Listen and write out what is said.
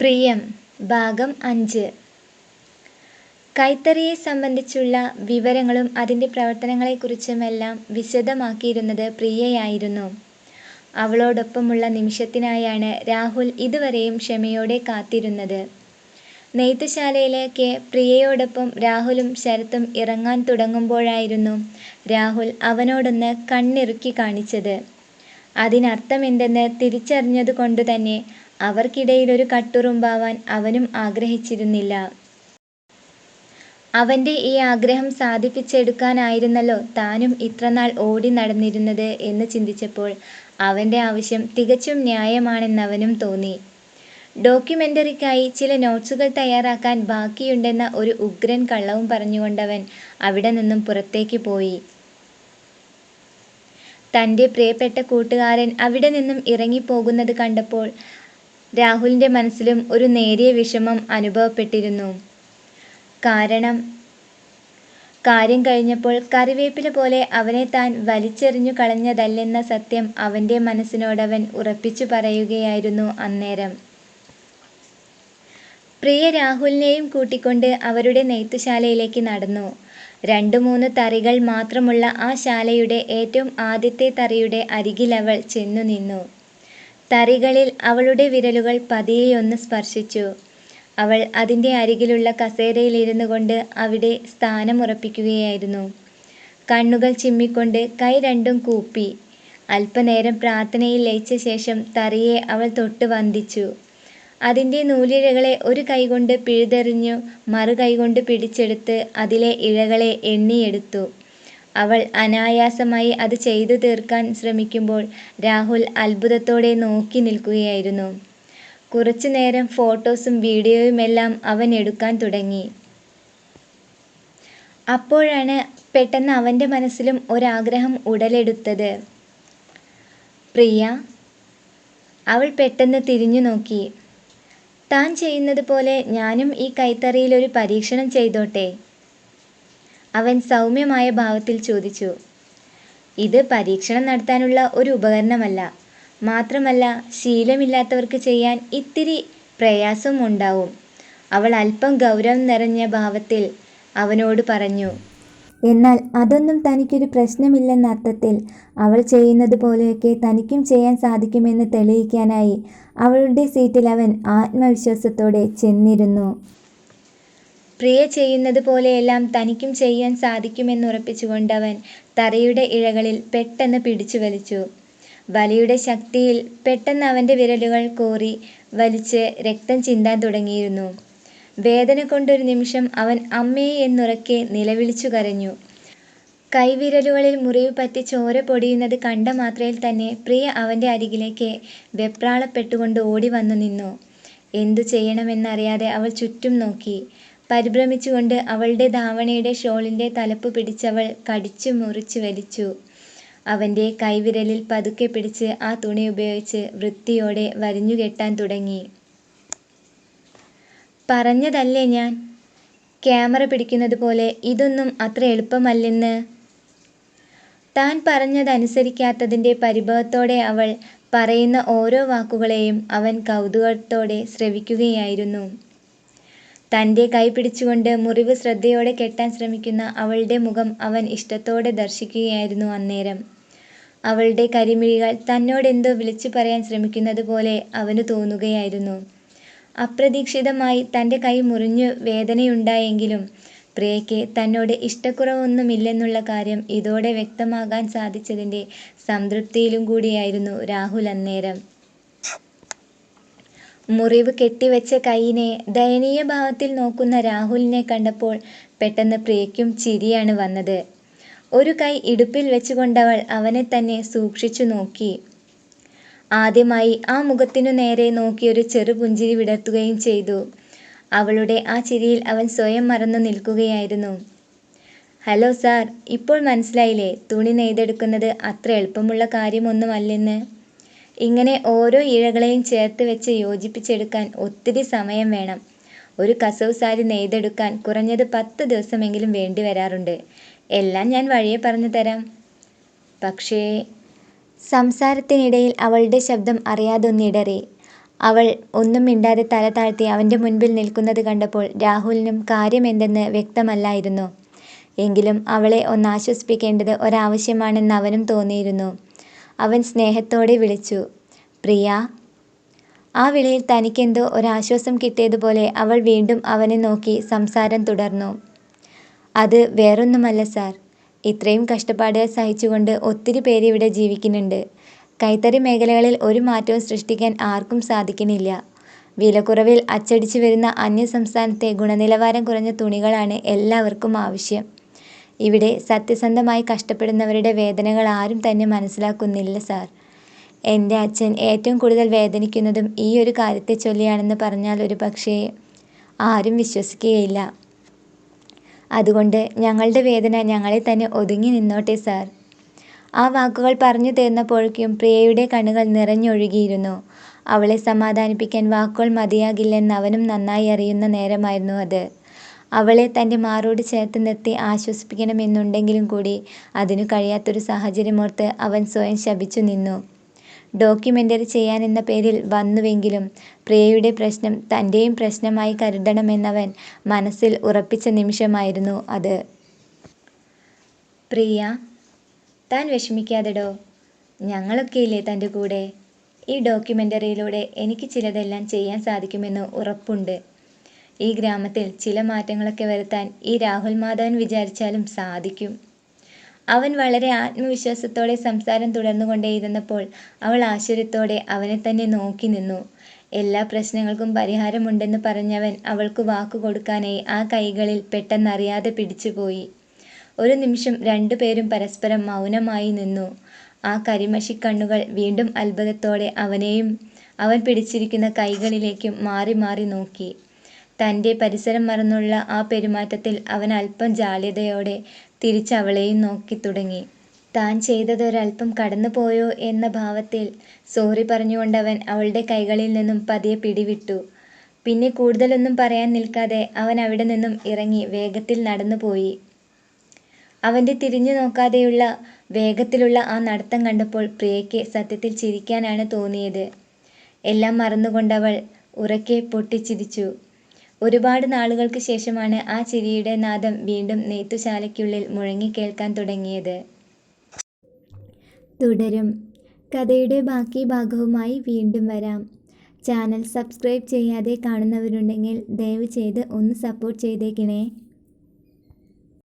പ്രിയം ഭാഗം അഞ്ച് കൈത്തറിയെ സംബന്ധിച്ചുള്ള വിവരങ്ങളും അതിന്റെ പ്രവർത്തനങ്ങളെക്കുറിച്ചുമെല്ലാം വിശദമാക്കിയിരുന്നത് പ്രിയയായിരുന്നു. അവളോടൊപ്പമുള്ള നിമിഷത്തിനായാണ് രാഹുൽ ഇതുവരെയും ക്ഷമയോടെ കാത്തിരുന്നത്. നെയ്ത്തുശാലയിലേക്ക് പ്രിയയോടൊപ്പം രാഹുലും ശരത്തും ഇറങ്ങാൻ തുടങ്ങുമ്പോഴായിരുന്നു രാഹുൽ അവനോടൊന്ന് കണ്ണിറുക്കി കാണിച്ചത്. അതിനർത്ഥമെന്തെന്ന് തിരിച്ചറിഞ്ഞതുകൊണ്ടുതന്നെ അവർക്കിടയിലൊരു കട്ടുറുമ്പാവാൻ അവനും ആഗ്രഹിച്ചിരുന്നില്ല. അവന്റെ ഈ ആഗ്രഹം സാധിപ്പിച്ചെടുക്കാനായിരുന്നല്ലോ താനും ഇത്രനാൾ ഓടി നടന്നിരുന്നത് എന്ന് ചിന്തിച്ചപ്പോൾ അവന്റെ ആവശ്യം തികച്ചും ന്യായമാണെന്നവനും തോന്നി. ഡോക്യുമെന്ററിക്കായി ചില നോട്ട്സുകൾ തയ്യാറാക്കാൻ ബാക്കിയുണ്ടെന്ന ഒരു ഉഗ്രൻ കള്ളവും പറഞ്ഞുകൊണ്ടവൻ അവിടെ നിന്നും പുറത്തേക്ക് പോയി. തന്റെ പ്രിയപ്പെട്ട കൂട്ടുകാരൻ അവിടെ നിന്നും ഇറങ്ങിപ്പോകുന്നത് കണ്ടപ്പോൾ രാഹുലിന്റെ മനസ്സിലും ഒരു നേരിയ വിഷമം അനുഭവപ്പെട്ടിരുന്നു. കാരണം കാര്യം കഴിഞ്ഞപ്പോൾ കറിവേപ്പില പോലെ അവനെ താൻ വലിച്ചെറിഞ്ഞു കളഞ്ഞതല്ലെന്ന സത്യം അവന്റെ മനസ്സിനോടവൻ ഉറപ്പിച്ചു പറയുകയായിരുന്നു അന്നേരം. പ്രിയ രാഹുലിനെയും കൂട്ടിക്കൊണ്ട് അവരുടെ നെയ്ത്തുശാലയിലേക്ക് നടന്നു. രണ്ടു മൂന്ന് തറികൾ മാത്രമുള്ള ആ ശാലയുടെ ഏറ്റവും ആദ്യത്തെ തറിയുടെ അരികിലവൾ ചെന്നുനിന്നു. തറികളിൽ അവളുടെ വിരലുകൾ പതിയെയൊന്ന് സ്പർശിച്ചു. അവൾ അതിന്റെ അരികിലുള്ള കസേരയിലിരുന്നുകൊണ്ട് അവിടെ സ്ഥാനമുറപ്പിക്കുകയായിരുന്നു. കണ്ണുകൾ ചിമ്മിക്കൊണ്ട് കൈ രണ്ടും കൂപ്പി. അല്പനേരം പ്രാർത്ഥനയിൽ ലയിച്ച ശേഷം തറിയെ അവൾ തൊട്ട് വന്ദിച്ചു. അതിന്റെ നൂലിഴകളെ ഒരു കൈകൊണ്ട് പിഴുതെറിഞ്ഞു മറു കൈകൊണ്ട് പിടിച്ചെടുത്ത് അതിലെ ഇഴകളെ എണ്ണിയെടുത്തു. അവൾ അനായാസമായി അത് ചെയ്തു തീർക്കാൻ ശ്രമിക്കുമ്പോൾ രാഹുൽ അത്ഭുതത്തോടെ നോക്കി നിൽക്കുകയായിരുന്നു. കുറച്ചു നേരം ഫോട്ടോസും വീഡിയോയുമെല്ലാം അവൻ എടുക്കാൻ തുടങ്ങി. അപ്പോഴാണ് പെട്ടെന്ന് അവന്റെ മനസ്സിലും ഒരാഗ്രഹം ഉടലെടുത്തത്. പ്രിയ അവൾ പെട്ടെന്ന് തിരിഞ്ഞു നോക്കി "താൻ ചെയ്യുന്നത് പോലെ ഞാനും ഈ കൈത്തറിയിലൊരു പരീക്ഷണം ചെയ്തോട്ടെ? " അവൻ സൗമ്യമായ ഭാവത്തിൽ ചോദിച്ചു. "ഇത് പരീക്ഷണം നടത്താനുള്ള ഒരു ഉപകരണമല്ല. മാത്രമല്ല ശീലമില്ലാത്തവർക്ക് ചെയ്യാൻ ഇത്തിരി പ്രയാസമുണ്ടാവും. " അവൾ അല്പം ഗൗരവം നിറഞ്ഞ ഭാവത്തിൽ അവനോട് പറഞ്ഞു. എന്നാൽ അതൊന്നും തനിക്കൊരു പ്രശ്നമില്ലെന്ന അർത്ഥത്തിൽ അവൾ ചെയ്യുന്നത് പോലെയൊക്കെ തനിക്കും ചെയ്യാൻ സാധിക്കുമെന്ന് തെളിയിക്കാനായി അവളുടെ സീറ്റിൽ അവൻ ആത്മവിശ്വാസത്തോടെ ചെന്നിരുന്നു. പ്രിയ ചെയ്യുന്നത് പോലെയെല്ലാം തനിക്കും ചെയ്യാൻ സാധിക്കുമെന്നുറപ്പിച്ചുകൊണ്ടവൻ തറയുടെ ഇഴകളിൽ പെട്ടെന്ന് പിടിച്ചു വലിച്ചു വലിയുടെ ശക്തിയിൽ പെട്ടെന്ന് അവന്റെ വിരലുകൾ കോറി വലിച്ച് രക്തം ചിന്താൻ തുടങ്ങിയിരുന്നു. വേദന കൊണ്ടൊരു നിമിഷം അവൻ അമ്മേ എന്നുറക്കെ നിലവിളിച്ചു കരഞ്ഞു. കൈവിരലുകളിൽ മുറിവ് പറ്റി ചോര പൊടിയുന്നത് കണ്ട മാത്രയിൽ തന്നെ പ്രിയ അവന്റെ അരികിലേക്ക് വെപ്രാളപ്പെട്ടുകൊണ്ട് ഓടി വന്നു നിന്നു. എന്തു ചെയ്യണമെന്നറിയാതെ അവൾ ചുറ്റും നോക്കി. പരിഭ്രമിച്ചുകൊണ്ട് അവളുടെ ധാവണിയുടെ ഷോളിന്റെ തലപ്പ് പിടിച്ചവൾ കടിച്ചു മുറിച്ചു വലിച്ചു. അവന്റെ കൈവിരലിൽ പതുക്കെ പിടിച്ച് ആ തുണി ഉപയോഗിച്ച് വൃത്തിയോടെ വരിഞ്ഞുകെട്ടാൻ തുടങ്ങി. "പറഞ്ഞതല്ലേ ഞാൻ, ക്യാമറ പിടിക്കുന്നത് പോലെ ഇതൊന്നും അത്ര എളുപ്പമല്ലെന്ന്? " താൻ പറഞ്ഞതനുസരിക്കാത്തതിന്റെ പരിഭവത്തോടെ അവൾ പറയുന്ന ഓരോ വാക്കുകളെയും അവൻ കൗതുകത്തോടെ ശ്രവിക്കുകയായിരുന്നു. തന്റെ കൈ പിടിച്ചുകൊണ്ട് മുറിവ് ശ്രദ്ധയോടെ കെട്ടാൻ ശ്രമിക്കുന്ന അവളുടെ മുഖം അവൻ ഇഷ്ടത്തോടെ ദർശിക്കുകയായിരുന്നു അന്നേരം. അവളുടെ കരിമിഴികൾ തന്നോടെന്തോ വിളിച്ചു പറയാൻ ശ്രമിക്കുന്നത് പോലെ അവന് തോന്നുകയായിരുന്നു. അപ്രതീക്ഷിതമായി തന്റെ കൈ മുറിഞ്ഞു വേദനയുണ്ടായെങ്കിലും പ്രിയയ്ക്ക് തന്നോട് ഇഷ്ടക്കുറവൊന്നുമില്ലെന്നുള്ള കാര്യം ഇതോടെ വ്യക്തമാക്കാൻ സാധിച്ചതിന്റെ സംതൃപ്തിയിലും കൂടിയായിരുന്നു രാഹുൽ അന്നേരം. മുറിവ് കെട്ടിവെച്ച കൈയിനെ ദയനീയ ഭാവത്തിൽ നോക്കുന്ന രാഹുലിനെ കണ്ടപ്പോൾ പെട്ടെന്ന് പ്രിയയ്ക്കും ചിരിയാണ് വന്നത്. ഒരു കൈ ഇടുപ്പിൽ വെച്ചുകൊണ്ടവൾ അവനെ തന്നെ സൂക്ഷിച്ചു നോക്കി. ആദ്യമായി ആ മുഖത്തിനു നേരെ നോക്കിയൊരു ചെറുപുഞ്ചിരി വിടർത്തുകയും ചെയ്തു. അവളുടെ ആ ചിരിയിൽ അവൻ സ്വയം മറന്നു നിൽക്കുകയായിരുന്നു. "ഹലോ സാർ, ഇപ്പോൾ മനസ്സിലായില്ലേ തുണി നെയ്തെടുക്കുന്നത് അത്ര എളുപ്പമുള്ള കാര്യമൊന്നുമല്ലെന്ന്? ഇങ്ങനെ ഓരോ ഇഴകളെയും ചേർത്ത് വെച്ച് യോജിപ്പിച്ചെടുക്കാൻ ഒത്തിരി സമയം വേണം. ഒരു കസവ് സാരി നെയ്തെടുക്കാൻ കുറഞ്ഞത് പത്ത് ദിവസമെങ്കിലും വേണ്ടി വരാറുണ്ട് എല്ലാം ഞാൻ വഴിയെ പറഞ്ഞു തരാം പക്ഷേ... " സംസാരത്തിനിടയിൽ അവളുടെ ശബ്ദം അറിയാതൊന്നിടറി. അവൾ ഒന്നും മിണ്ടാതെ തല താഴ്ത്തി അവന്റെ മുൻപിൽ നിൽക്കുന്നത് കണ്ടപ്പോൾ രാഹുലിനും കാര്യമെന്തെന്ന് വ്യക്തമല്ലായിരുന്നു. എങ്കിലും അവളെ ഒന്നാശ്വസിപ്പിക്കേണ്ടത് ഒരാവശ്യമാണെന്ന് അവനും തോന്നിയിരുന്നു. അവൻ സ്നേഹത്തോടെ വിളിച്ചു, പ്രിയ " ആ വിളിയിൽ തനിക്കെന്തോ ഒരാശ്വാസം കിട്ടിയതുപോലെ അവൾ വീണ്ടും അവനെ നോക്കി സംസാരം തുടർന്നു. "അത് വേറൊന്നുമല്ല സാർ. ഇത്രയും കഷ്ടപ്പാടുകൾ സഹിച്ചുകൊണ്ട് ഒത്തിരി പേര് ഇവിടെ ജീവിക്കുന്നുണ്ട്. കൈത്തറി മേഖലകളിൽ ഒരു മാറ്റവും സൃഷ്ടിക്കാൻ ആർക്കും സാധിക്കുന്നില്ല. വിലക്കുറവിൽ അച്ചടിച്ചു വരുന്ന അന്യസംസ്ഥാനത്തെ ഗുണനിലവാരം കുറഞ്ഞ തുണികളാണ് എല്ലാവർക്കും ആവശ്യം. ഇവിടെ സത്യസന്ധമായി കഷ്ടപ്പെടുന്നവരുടെ വേദനകൾ ആരും തന്നെ മനസ്സിലാക്കുന്നില്ല സാർ. എന്റെ അച്ഛൻ ഏറ്റവും കൂടുതൽ വേദനിക്കുന്നതും ഈ ഒരു കാര്യത്തെ ചൊല്ലിയാണെന്ന് പറഞ്ഞാൽ ഒരുപക്ഷേ ആരും വിശ്വസിക്കുകയില്ല. അതുകൊണ്ട് ഞങ്ങളുടെ വേദന ഞങ്ങളെ തന്നെ ഒതുങ്ങി നിന്നോട്ടെ സാർ. " ആ വാക്കുകൾ പറഞ്ഞു തീർന്നപ്പോഴേക്കും പ്രിയയുടെ കണ്ണുകൾ നിറഞ്ഞൊഴുകിയിരുന്നു. അവളെ സമാധാനിപ്പിക്കാൻ വാക്കുകൾ മതിയാകില്ലെന്ന് അവനും നന്നായി അറിയുന്ന നേരമായിരുന്നു അത്. അവളെ തന്റെ മാറോട് ചേർത്ത് നിർത്തി ആശ്വസിപ്പിക്കണമെന്നുണ്ടെങ്കിലും കൂടി അതിനു കഴിയാത്തൊരു സാഹചര്യമോർത്ത് അവൻ സ്വയം ശപിച്ചു നിന്നു. ഡോക്യുമെന്ററി ചെയ്യാനെന്ന പേരിൽ വന്നുവെങ്കിലും പ്രിയയുടെ പ്രശ്നം തന്റെയും പ്രശ്നമായി കരുതണമെന്നവൻ മനസ്സിൽ ഉറപ്പിച്ച നിമിഷമായിരുന്നു അത്. പ്രിയ താൻ വിഷമിക്കാതെടോ. ഞങ്ങളൊക്കെയില്ലേ തന്റെ കൂടെ. ഈ ഡോക്യുമെന്ററിയിലൂടെ എനിക്ക് ചിലതെല്ലാം ചെയ്യാൻ സാധിക്കുമെന്ന് ഉറപ്പുണ്ട്. ഈ ഗ്രാമത്തിൽ ചില മാറ്റങ്ങളൊക്കെ വരുത്താൻ ഈ രാഹുൽ മാധവൻ വിചാരിച്ചാലും സാധിക്കും. " അവൻ വളരെ ആത്മവിശ്വാസത്തോടെ സംസാരം തുടർന്നുകൊണ്ടേയിരുന്നപ്പോൾ അവൾ ആശ്ചര്യത്തോടെ അവനെ തന്നെ നോക്കി നിന്നു. എല്ലാ പ്രശ്നങ്ങൾക്കും പരിഹാരമുണ്ടെന്ന് പറഞ്ഞവൻ അവൾക്ക് വാക്കു കൊടുക്കാനായി ആ കൈകളിൽ പെട്ടെന്നറിയാതെ പിടിച്ചുപോയി. ഒരു നിമിഷം രണ്ടുപേരും പരസ്പരം മൗനമായി നിന്നു. ആ കരിമഷി കണ്ണുകൾ വീണ്ടും അത്ഭുതത്തോടെ അവനെയും അവൻ പിടിച്ചിരിക്കുന്ന കൈകളിലേക്കും മാറി മാറി നോക്കി. തന്റെ പരിസരം മറന്നുള്ള ആ പെരുമാറ്റത്തിൽ അവൻ അല്പം ജാള്യതയോടെ തിരിച്ചവളെയും നോക്കിത്തുടങ്ങി. താൻ ചെയ്തതൊരല്പം കടന്നുപോയോ എന്ന ഭാവത്തിൽ സോറി പറഞ്ഞുകൊണ്ടവൻ അവളുടെ കൈകളിൽ നിന്നും പതിയെ പിടിവിട്ടു. പിന്നെ കൂടുതലൊന്നും പറയാൻ നിൽക്കാതെ അവൻ അവിടെ നിന്നും ഇറങ്ങി വേഗത്തിൽ നടന്നുപോയി. അവന്റെ തിരിഞ്ഞു നോക്കാതെയുള്ള വേഗത്തിലുള്ള ആ നടത്തം കണ്ടപ്പോൾ പ്രിയയ്ക്ക് സത്യത്തിൽ ചിരിക്കാനാണ് തോന്നിയത്. എല്ലാം മറന്നുകൊണ്ടവൾ ഉറക്കെ പൊട്ടിച്ചിരിച്ചു. ഒരുപാട് നാളുകൾക്ക് ശേഷമാണ് ആ ചിരിയുടെ നാദം വീണ്ടും നെയ്ത്തുശാലയ്ക്കുള്ളിൽ മുഴങ്ങിക്കേൾക്കാൻ തുടങ്ങിയത്. തുടരും. കഥയുടെ ബാക്കി ഭാഗവുമായി വീണ്ടും വരാം. ചാനൽ സബ്സ്ക്രൈബ് ചെയ്യാതെ കാണുന്നവരുണ്ടെങ്കിൽ ദയവ് ചെയ്ത് ഒന്ന് സപ്പോർട്ട് ചെയ്തേക്കണേ.